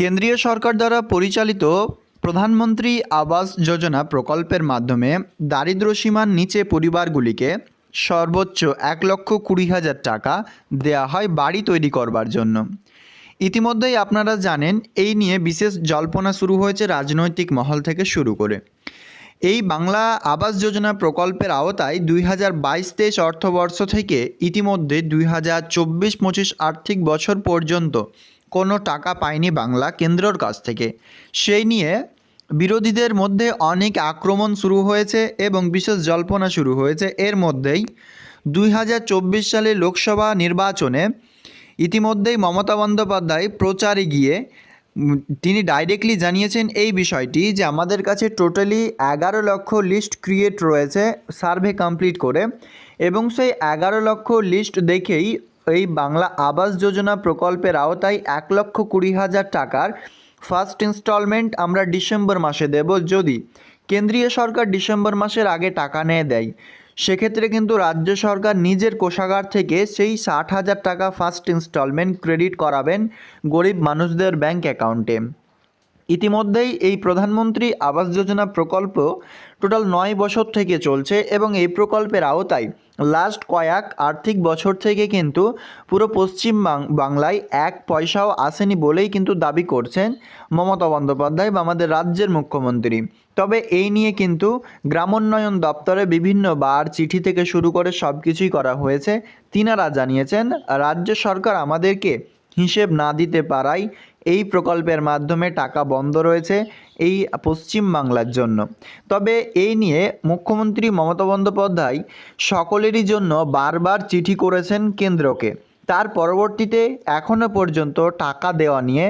কেন্দ্রীয় সরকার দ্বারা পরিচালিত প্রধানমন্ত্রী আবাস যোজনা প্রকল্পের মাধ্যমে দারিদ্র্যসীমার নিচে পরিবারগুলিকে সর্বোচ্চ এক লক্ষ কুড়ি হাজার টাকা দেওয়া হয় বাড়ি তৈরি করবার জন্য। ইতিমধ্যেই আপনারা জানেন, এই নিয়ে বিশেষ জল্পনা শুরু হয়েছে রাজনৈতিক মহল থেকে শুরু করে। এই বাংলা আবাস যোজনা প্রকল্পের আওতায় দুই হাজার বাইশ তেইশ অর্থবর্ষ থেকে ইতিমধ্যে দুই হাজার চব্বিশ পঁচিশ আর্থিক বছর পর্যন্ত কোনো টাকা পায়নি বাংলা কেন্দ্রর কাছ থেকে। সেই নিয়ে বিরোধীদের মধ্যে অনেক আক্রমণ শুরু হয়েছে এবং বিশেষ জল্পনা শুরু হয়েছে। এর মধ্যেই দুই হাজার চব্বিশ সালে লোকসভা নির্বাচনে ইতিমধ্যেই মমতা বন্দ্যোপাধ্যায় প্রচারে গিয়ে তিনি ডাইরেক্টলি জানিয়েছেন এই বিষয়টি যে আমাদের কাছে টোটালি এগারো লক্ষ লিস্ট ক্রিয়েট রয়েছে সার্ভে কমপ্লিট করে এবং সেই এগারো লক্ষ লিস্ট দেখেই এই বাংলা আবাস যোজনা প্রকল্পের আওতায় এক লক্ষ কুড়ি হাজার টাকার ফার্স্ট ইনস্টলমেন্ট আমরা ডিসেম্বর মাসে দেব যদি কেন্দ্রীয় সরকার ডিসেম্বর মাসের আগে টাকা নিয়ে দেয়। সেক্ষেত্রে কিন্তু রাজ্য সরকার নিজের কোষাগার থেকে সেই ষাট হাজার টাকা ফার্স্ট ইনস্টলমেন্ট ক্রেডিট করাবেন গরিব মানুষদের ব্যাংক অ্যাকাউন্টে ইতিমধ্যেই এই প্রধানমন্ত্রী আবাস যোজনা প্রকল্প টোটাল নয় বছর থেকে চলছে এবং এই প্রকল্পের আওতায় লাস্ট কয়েক আর্থিক বছর থেকে কিন্তু পুরো পশ্চিম বাংলায় এক পয়সাও আসেনি বলেই কিন্তু দাবি করছেন মমতা বন্দ্যোপাধ্যায় বা আমাদের রাজ্যের মুখ্যমন্ত্রী। তবে এই নিয়ে কিন্তু গ্রামোন্নয়ন দপ্তরে বিভিন্ন বার চিঠি থেকে শুরু করে সব কিছুই করা হয়েছে। তিনারা জানিয়েছেন, রাজ্য সরকার আমাদেরকে হিসেব না দিতে পারায় এই প্রকল্পের মাধ্যমে টাকা বন্ধ রয়েছে এই পশ্চিম বাংলার জন্য। তবে এই নিয়ে মুখ্যমন্ত্রী মমতা বন্দ্যোপাধ্যায় সকলেরই জন্য বারবার চিঠি করেছেন কেন্দ্রকে। তার পরবর্তীতে এখনও পর্যন্ত টাকা দেওয়া নিয়ে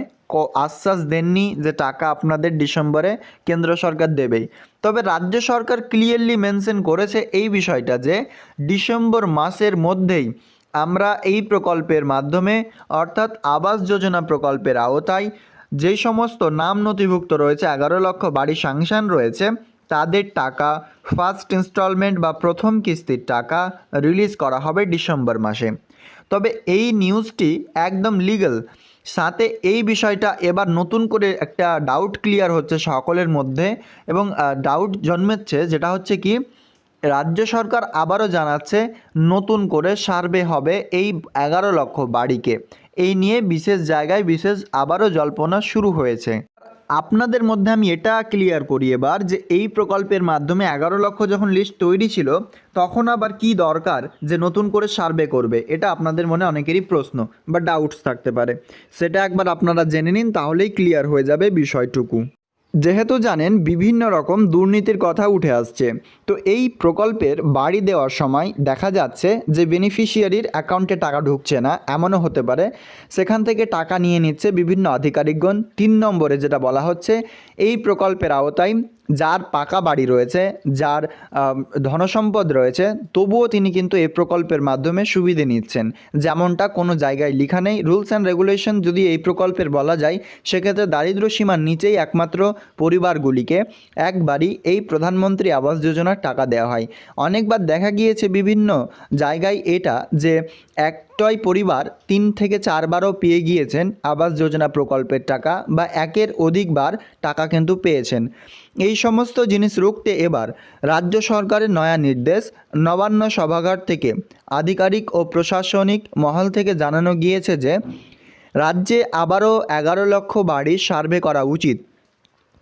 আশ্বাস দেননি যে টাকা আপনাদের ডিসেম্বরে কেন্দ্র সরকার দেবেই। তবে রাজ্য সরকার ক্লিয়ারলি মেনশন করেছে এই বিষয়টা যে ডিসেম্বর মাসের মধ্যেই আমরা এই প্রকল্পের মাধ্যমে, অর্থাৎ আবাস যোজনা প্রকল্পের আওতায় যে সমস্ত নাম নথিভুক্ত রয়েছে, এগারো লক্ষ বাড়ি সাংশন রয়েছে, তাদের টাকা ফার্স্ট ইনস্টলমেন্ট বা প্রথম কিস্তির টাকা রিলিজ করা হবে ডিসেম্বর মাসে। তবে এই নিউজটি একদম লিগ্যাল সাথে এই বিষয়টা এবার নতুন করে একটা ডাউট ক্লিয়ার হচ্ছে সকলের মধ্যে এবং ডাউট জন্মেচ্ছে, যেটা হচ্ছে কি রাজ্য সরকার আবারও জানাচ্ছে নতুন করে সার্ভে হবে এই এগারো লক্ষ বাড়িকে। এই নিয়ে বিশেষ জায়গায় বিশেষ আবারও জল্পনা শুরু হয়েছে। আপনাদের মধ্যে আমি এটা ক্লিয়ার করি এবার যে এই প্রকল্পের মাধ্যমে এগারো লক্ষ যখন লিস্ট তৈরি ছিল, তখন আবার কি দরকার যে নতুন করে সার্ভে করবে? এটা আপনাদের মনে অনেকেরই প্রশ্ন বা ডাউটস থাকতে পারে। সেটা একবার আপনারা জেনে নিন, তাহলেই ক্লিয়ার হয়ে যাবে বিষয়টুকু। যেহেতু জানেন বিভিন্ন রকম দুর্নীতির কথা উঠে আসছে, তো এই প্রকল্পের বাড়ি দেওয়ার সময় দেখা যাচ্ছে যে বেনিফিশিয়ারির অ্যাকাউন্টে টাকা ঢুকছে না, এমনও হতে পারে। সেখান থেকে টাকা নিয়ে নিচ্ছে বিভিন্ন আধিকারিকগণ। তিন নম্বরে যেটা বলা হচ্ছে, এই প্রকল্পের আওতায় যার পাকা বাড়ি রয়েছে, যার ধনসম্পদ রয়েছে, তবুও তিনি কিন্তু এই প্রকল্পের মাধ্যমে সুবিধে নিচ্ছেন। যেমনটা কোনো জায়গায় লেখা নেই। রুলস অ্যান্ড রেগুলেশন যদি এই প্রকল্পের বলা যায়, সেক্ষেত্রে দারিদ্র সীমার নিচেই একমাত্র পরিবারগুলিকে একবারই এই প্রধানমন্ত্রী আবাস যোজনার টাকা দেওয়া হয়। অনেকবার দেখা গিয়েছে বিভিন্ন জায়গায় এটা যে একটাই পরিবার তিন থেকে চারবারও পেয়ে গিয়েছেন আবাস যোজনা প্রকল্পের টাকা বা একের অধিকবার টাকা কিন্তু পেয়েছেন। এই সমস্ত জিনিস রুখতে এবার রাজ্য সরকারের নয়া নির্দেশ নবান্ন সভাগার থেকে আধিকারিক ও প্রশাসনিক মহল থেকে জানানো গিয়েছে যে, রাজ্যে আবারও এগারো লক্ষ বাড়ি সার্ভে করা উচিত।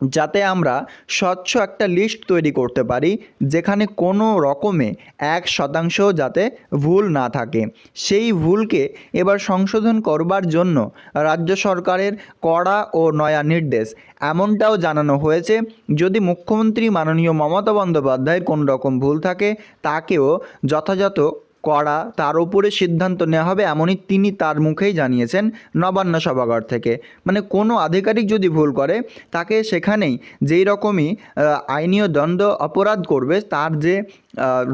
যাতে আমরা স্বচ্ছ একটা লিস্ট তৈরি করতে পারি, যেখানে কোনো রকমে এক শতাংশ যাতে ভুল না থাকে। সেই ভুলকে এবার সংশোধন করবার জন্য রাজ্য সরকারের কড়া ও নয়া নির্দেশ। এমনটাও জানানো হয়েছে, যদি মুখ্যমন্ত্রী মাননীয় মমতা বন্দ্যোপাধ্যায়ের কোনো রকম ভুল থাকে, তাকেও যথাযথ করা তার উপরে সিদ্ধান্ত নেওয়া হবে এমনই তিনি তার মুখেই জানিয়েছেন নবান্ন সভাগর থেকে। মানে কোনো আধিকারিক যদি ভুল করে, তাকে সেখানেই যেই রকমই আইনীয় দ্বন্দ্ব অপরাধ করবে, তার যে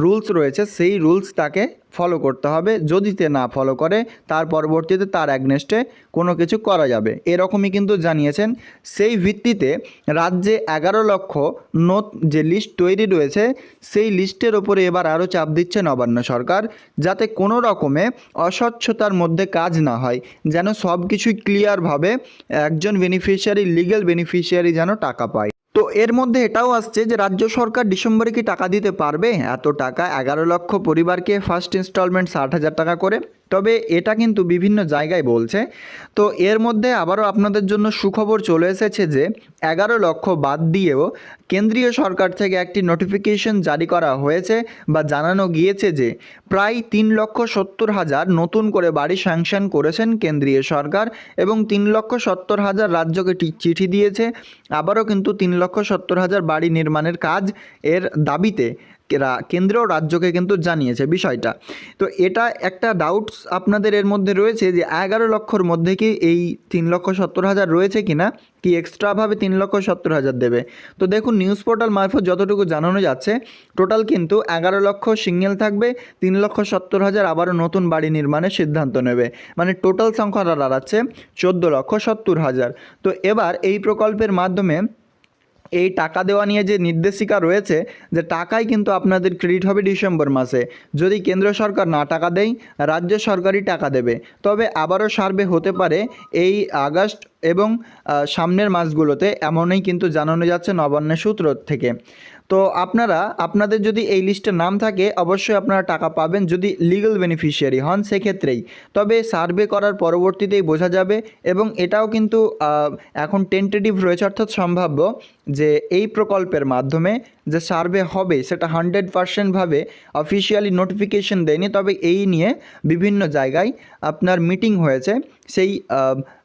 রুলস রয়েছে, সেই রুলস তাকে ফলো করতে হবে। যদি তে না ফলো করে, তার পরবর্তীতে তার অ্যাগনেস্টে কোনো কিছু করা যাবে। এরকমই কিন্তু জানিয়েছেন। সেই ভিত্তিতে রাজ্যে এগারো লক্ষ নোট যে লিস্ট তৈরি রয়েছে, সেই লিস্টের ওপরে এবার আরও চাপ দিচ্ছে নবান্ন সরকার, যাতে কোনো রকমে অস্বচ্ছতার মধ্যে কাজ না হয়, যেন সব কিছুই ক্লিয়ারভাবে একজন বেনিফিশিয়ারি লিগ্যাল বেনিফিশিয়ারি যেন টাকা পায়। তো এর মধ্যে এটাও আসছে যে রাজ্য সরকার ডিসেম্বরে কি টাকা দিতে পারবে? এত টাকা, এগারো লক্ষ পরিবারকে ফার্স্ট ইনস্টলমেন্ট ষাট হাজার টাকা করে। তবে এটা কিন্তু বিভিন্ন জায়গায় বলছে। তো এর মধ্যে আবারও আপনাদের জন্য সুখবর চলে এসেছে যে, এগারো লক্ষ বাদ দিয়েও কেন্দ্রীয় সরকার থেকে একটি নোটিফিকেশন জারি করা হয়েছে বা জানানো গিয়েছে যে, প্রায় তিন লক্ষ সত্তর হাজার নতুন করে বাড়ি স্যাংশন করেছেন কেন্দ্রীয় সরকার এবং তিন লক্ষ সত্তর হাজার রাজ্যকে চিঠি দিয়েছে। আবারও কিন্তু তিন লক্ষ সত্তর হাজার বাড়ি নির্মাণের কাজ এর দাবিতে কেন্দ্র রাজ্যকে কিন্তু জানিয়েছে বিষয়টা। তো এটা একটা ডাউটস আপনাদের এর মধ্যে রয়েছে যে এগারো লক্ষর মধ্যে কি এই তিন লক্ষ সত্তর হাজার রয়েছে কি না? কি এক্সট্রাভাবে তিন লক্ষ সত্তর হাজার দেবে? তো দেখুন নিউজ পোর্টাল মারফত যতটুকু জানানো যাচ্ছে টোটাল কিন্তু এগারো লক্ষ সিঙ্গেল থাকবে, তিন লক্ষ সত্তর হাজার আবারও নতুন বাড়ি নির্মাণের সিদ্ধান্ত নেবে। মানে টোটাল সংখ্যাটা দাঁড়াচ্ছে চোদ্দ লক্ষ সত্তর হাজার। তো এবার এই প্রকল্পের মাধ্যমে এই টাকা দেওয়া নিয়ে যে নির্দেশিকা রয়েছে যে টাকাই কিন্তু আপনাদের ক্রেডিট হবে ডিসেম্বর মাসে। যদি কেন্দ্র সরকার না টাকা দেয়, রাজ্য সরকারই টাকা দেবে। তবে আবারও সার্ভে হতে পারে এই আগস্ট এবং সামনের মাসগুলোতে। এমনই কিন্তু জানানো যাচ্ছে নবান্নের সূত্র থেকে। তো আপনারা, আপনাদের যদি এই লিস্টে নাম থাকে, অবশ্যই আপনারা টাকা পাবেন যদি লিগ্যাল বেনিফিশিয়ারি হন সেক্ষেত্রেই। তবে সার্ভে করার পরবর্তীতেই বোঝা যাবে এবং এটাও কিন্তু এখন টেন্টেটিভ রয়েছে অর্থাৎ সম্ভাব্য যে এই প্রকল্পের মাধ্যমে যে সার্ভে হবে সেটা হান্ড্রেড পার্সেন্টভাবে অফিসিয়ালি নোটিফিকেশন দেয়নি। তবে এই নিয়ে বিভিন্ন জায়গায় আপনার মিটিং হয়েছে। সেই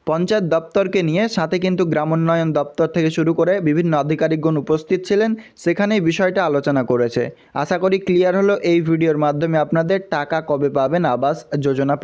পঞ্চায়েত দপ্তরকে নিয়ে সাথে কিন্তু গ্রামোন্নয়ন দপ্তর থেকে শুরু করে বিভিন্ন আধিকারিকগণ উপস্থিত ছিলেন, সেখানেই বিষয়টা আলোচনা করেছে। আশা করি ক্লিয়ার হলো, এই ভিডিওর মাধ্যমে আপনাদের টাকা কবে পাবেন আবাস যোজনা